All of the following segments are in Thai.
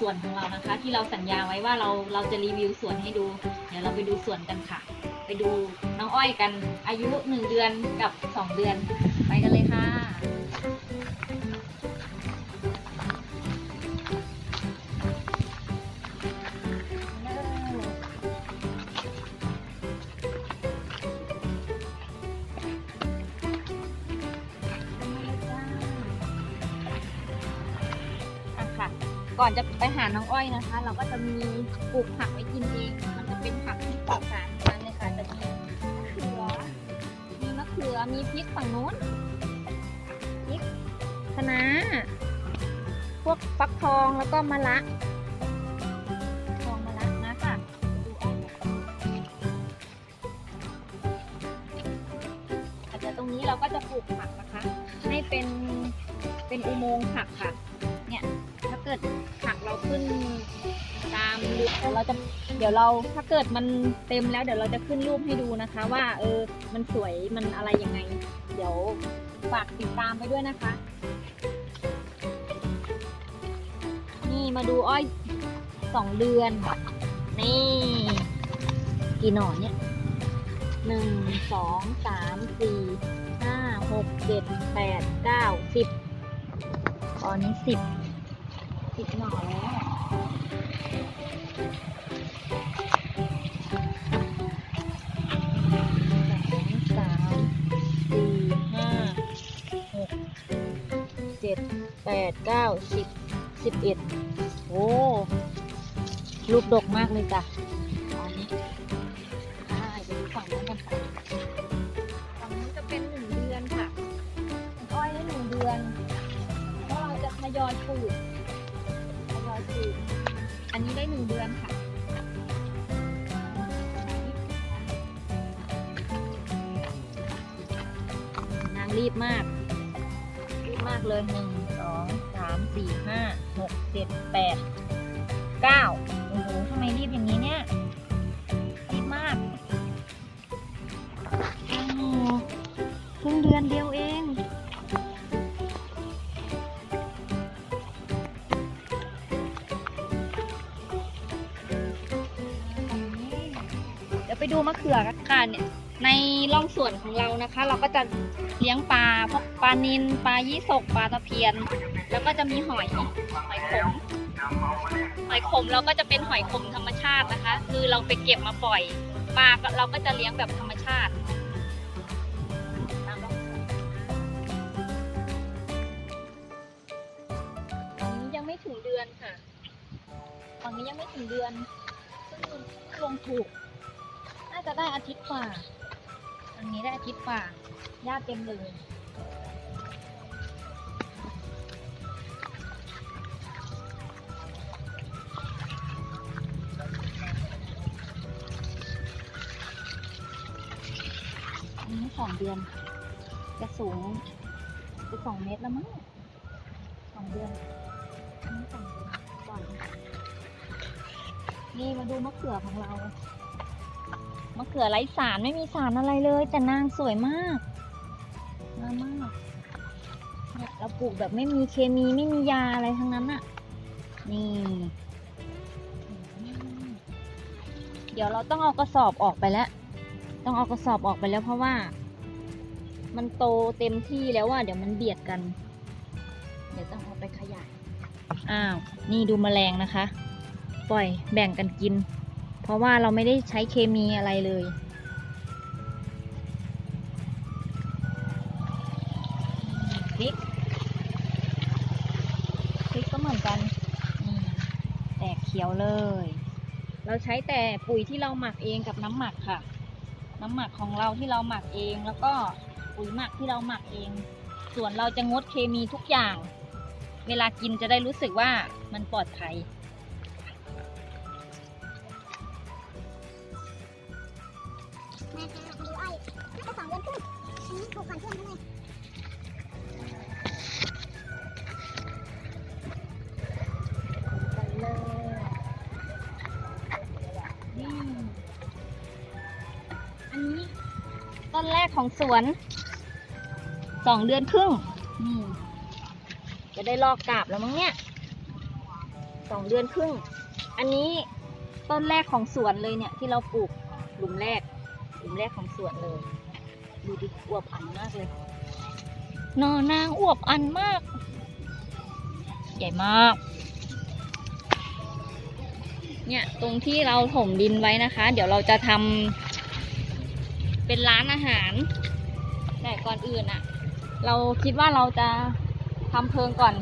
สวนของเรานะคะ ที่เราสัญญาไว้ว่าเราเราจะรีวิวสวนให้ดู เดี๋ยวเราไปดูสวนกันค่ะ ไปดูน้องอ้อยกันอายุหนึ่งเดือนกับสองเดือนไปกันเลยค่ะ ก่อนจะไปหาน้องอ้อยนะคะ เราก็จะมีปลูกผักไว้กินเอง มันจะเป็นผักที่ปลอดสารทั้งนั้นเลยค่ะจะมีมะเขือ มีมะเขือ มีพริกฝั่งนู้นพริกคะน้าพวกฟักทองแล้วก็มะระทองมะระนะค่ะอาจจะตรงนี้เราก็จะปลูกผักนะคะ ให้เป็นเป็นอุโมงค์ผักค่ะ เนี่ย กิดผักเราขึ้นตามรูปเราจะเดี๋ยวเราถ้าเกิดมันเต็มแล้วเดี๋ยวเราจะขึ้นรูปให้ดูนะคะ ว่าเออมันสวยมันอะไรยังไง เดี๋ยวฝากติดตามไปด้วยนะคะ นี่มาดูอ้อยสองเดือน นี่ กี่หน่อเนี่ยหนึ่งสองสามสี่ห้าหกเจ็ดแปดเก้าสิบตอนนี้สิบ สิบหน่อแล้วสองสามสี่ห้าหกเจ็ดแปดเก้าสิบสิบเอ็ดโอ้ลูกดกมากเลยจ้ะตอนนี้อ่าเดี๋ยวดูฝั่งนั้นกันค่ะฝั่งนู้นจะเป็นหนึ่งเดือนค่ะอ้อยได้หนึ่งเดือนเพราะเราจะทยอยปลูก หนึ่งเดือนค่ะนางรีบมากรีบมากเลยหนึ่งสองสามสี่ห้าหกเจ็ดแปดเก้าโอ้โหทำไมรีบอย่างนี้เนี่ย ไปดูมะเขือกันค่ะเนี่ยในร่องสวนของเรานะคะ เราก็จะเลี้ยงปลาพวกปลานิลปลายี่สกปลาตะเพียน แล้วก็จะมีหอยหอยขมหอยขมเราก็จะเป็นหอยขมธรรมชาตินะคะ คือเราไปเก็บมาปล่อยปลาเราก็จะเลี้ยงแบบธรรมชาติอันนี้ยังไม่ถึงเดือนค่ะตอนนี้ยังไม่ถึงเดือนเพิ่งลงถูกาจะได้อาทิตย์กว่าอันนี้ได้อาทิตย์กว่าหญ้าเต็มเลยอันนี้สองเดือน จะสูงจะสองเมตรแล้วมั้งสองเดือนนนี้สองเดือนก่อนนี่มาดูมะเขือของเรา มะเขือไร้สารไม่มีสารอะไรเลย แต่นางสวยมากงามมากเนี่ยเราปลูกแบบไม่มีเคมีไม่มียาอะไรทั้งนั้นอะนี่ เดี๋ยวเราต้องเอากระสอบออกไปแล้ว ต้องเอากระสอบออกไปแล้วเพราะว่า มันโตเต็มที่แล้วอะเดี๋ยวมันเบียดกัน เดี๋ยวต้องเอาไปขยาย อ้าว นี่ดูแมลงนะคะ ปล่อยแบ่งกันกิน ราะว่าเราไม่ได้ใช้เคมีอะไรเลย พริก พริกก็เหมือนกันนี่แตกเขียวเลย เราใช้แต่ปุ๋ยที่เราหมักเองกับน้ำหมักค่ะ น้ำหมักของเราที่เราหมักเองแล้วก็ปุ๋ยหมักที่เราหมักเอง ส่วนเราจะงดเคมีทุกอย่าง เวลากินจะได้รู้สึกว่ามันปลอดภัย ต้นแรกของสวนสองเดือนครึ่งจะได้ลอกกาบแล้วมั้งเนี่ยสองเดือนครึ่ง อันนี้ต้นแรกของสวนเลยเนี่ย ที่เราปลูกหลุมแรก หลุมแรกของสวนเลย ดูดิอวบอันมากเลยนอนางอวบอันมาก ใหญ่มาก เนี่ยตรงที่เราถมดินไว้นะคะ เดี๋ยวเราจะทำ เป็นร้านอาหาร แต่ก่อนอื่นอะเราคิดว่าเราจะทำเพิงก่อน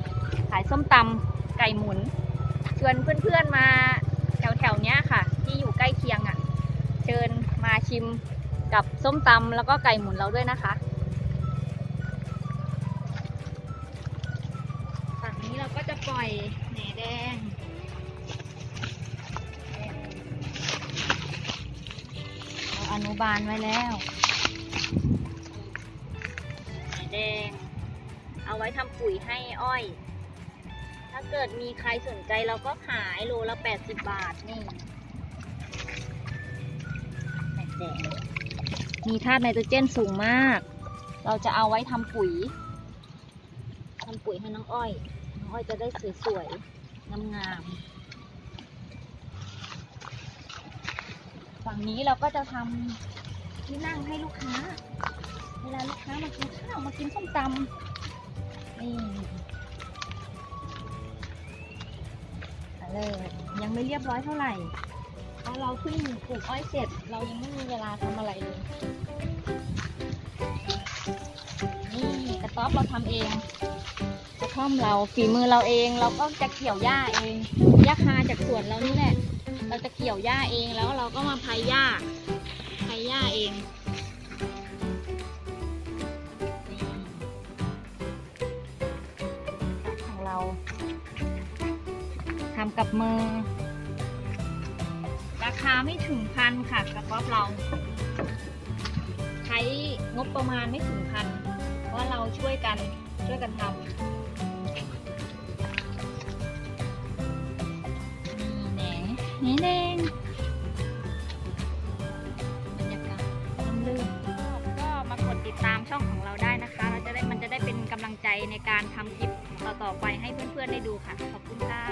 ขายส้มตำไก่หมุน ชวนเพื่อนๆมาแถวๆเนี้ยค่ะ ที่อยู่ใกล้เคียงอะเชิญมาชิมกับส้มตำแล้วก็ไก่หมุนเราด้วยนะคะฝั่งนี้เราก็จะปล่อยแหนแด นุบาลไว้แล้วแหนแดง เอาไว้ทำปุ๋ยให้อ้อย ถ้าเกิดมีใครสนใจเราก็ขายโลละ 80 บาทนี่แหนแดงมีธาตุไนโตรเจนสูงมาก เราจะเอาไว้ทำปุ๋ยทำปุ๋ยให้น้องอ้อย น้องอ้อยจะได้สวยๆงามๆ ฝั่งนี้เราก็จะทำที่นั่งให้ลูกค้า เวลาลูกค้ามากินข้าวมากินส้มตำนี่เอาเลยยังไม่เรียบร้อยเท่าไหร่เพราะเราเพิ่งปลูกอ้อยเสร็จ เรายังไม่มีเวลาทำอะไรเลยนี่กระต๊อบเราทำเองกระท่อมเราฝีมือเราเอง เราก็จะเกี่ยวหญ้าเองหญ้าคาจากสวนเรานี่แหละ เราจะเกี่ยวหญ้าเองแล้วเราก็มาพายหญ้าพายหญ้าเองของเราทำกับมือ ราคาไม่ถึงพันค่ะกระต๊อบเรา ใช้งบประมาณไม่ถึงพัน เพราะเราช่วยกันช่วยกันทำ นแนแดงบรรยากาศร่มรื่นก็มากดติดตามช่องของเราได้นะคะ เราจะได้มันจะได้เป็นกำลังใจในการทำคลิปต่อๆไปให้เพื่อนๆได้ดูค่ะ ขอบคุณค่ะ